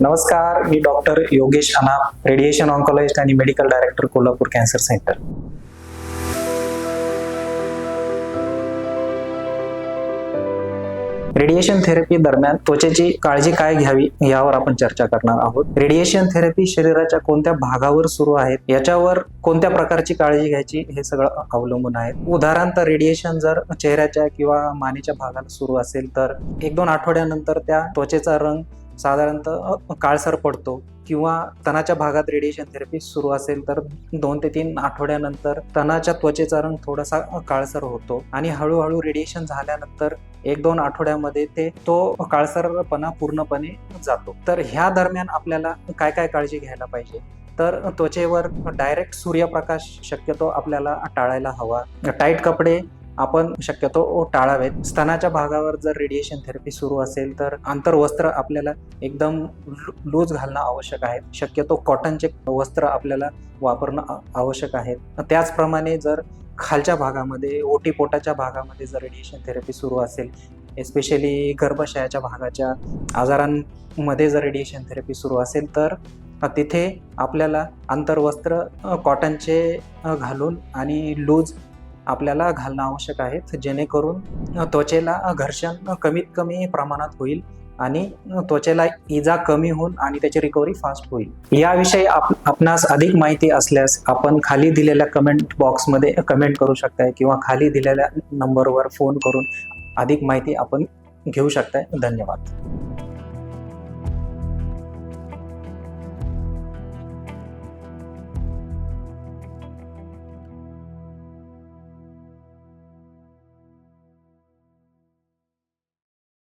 नमस्कार मी डॉक्टर योगेश अनाप radiation oncologist आणि medical director Kolhapur cancer centre radiation therapy दरम्यान त्वचेची काळजी काय घ्यावी यावर आपण चर्चा करणार आहोत. रेडिएशन थेरपी शरीराच्या कोणत्या भागावर सुरू आहेत याच्यावर कोणत्या प्रकारची काळजी घ्यायची हे सगळं अवलंबून आहे. उदाहरणार्थ रेडिएशन जर चेहऱ्याच्या किंवा मानेच्या भागाला सुरू असेल तर एक दोन आठवड्यानंतर त्या त्वचेचा रंग साधारणतः काळसर पडतो किंवा तणाच्या भागात रेडिएशन थेरपी सुरू असेल तर दोन ते तीन आठवड्यानंतर तणाच्या त्वचेचा रंग थोडासा काळसर होतो. आणि हळूहळू रेडिएशन झाल्यानंतर एक दोन आठवड्यामध्ये ते तो काळसरपणा पूर्णपणे जातो. तर ह्या दरम्यान आपल्याला काय काय काळजी घ्यायला पाहिजे? तर त्वचेवर डायरेक्ट सूर्यप्रकाश शक्यतो आपल्याला टाळायला हवा. टाईट कपडे आपण शक्यतो टाळावेत. स्तनाच्या भागावर जर रेडिएशन थेरपी सुरू असेल तर आंतरवस्त्र आपल्याला एकदम लूज घालणं आवश्यक आहे. शक्यतो कॉटनचे वस्त्र आपल्याला वापरणं आवश्यक आहे. त्याचप्रमाणे जर खालच्या भागामध्ये ओटीपोटाच्या भागामध्ये जर रेडिएशन थेरपी सुरू असेल एस्पेशली गर्भाशयाच्या भागाच्या आजारांमध्ये जर रेडिएशन थेरपी सुरू असेल तर तिथे आपल्याला आंतरवस्त्र कॉटनचे घालून आणि लूज आपल्याला घालणं आवश्यक आहे. जेणेकरून त्वचेला घर्षण कमीत कमी प्रमाणात होईल आणि त्वचेला इजा कमी होऊन आणि त्याची रिकव्हरी फास्ट होईल. याविषयी आप आपणास अधिक माहिती असल्यास आपण खाली दिलेल्या कमेंट बॉक्समध्ये कमेंट करू शकताय किंवा खाली दिलेल्या नंबरवर फोन करून अधिक माहिती आपण घेऊ शकताय. धन्यवाद.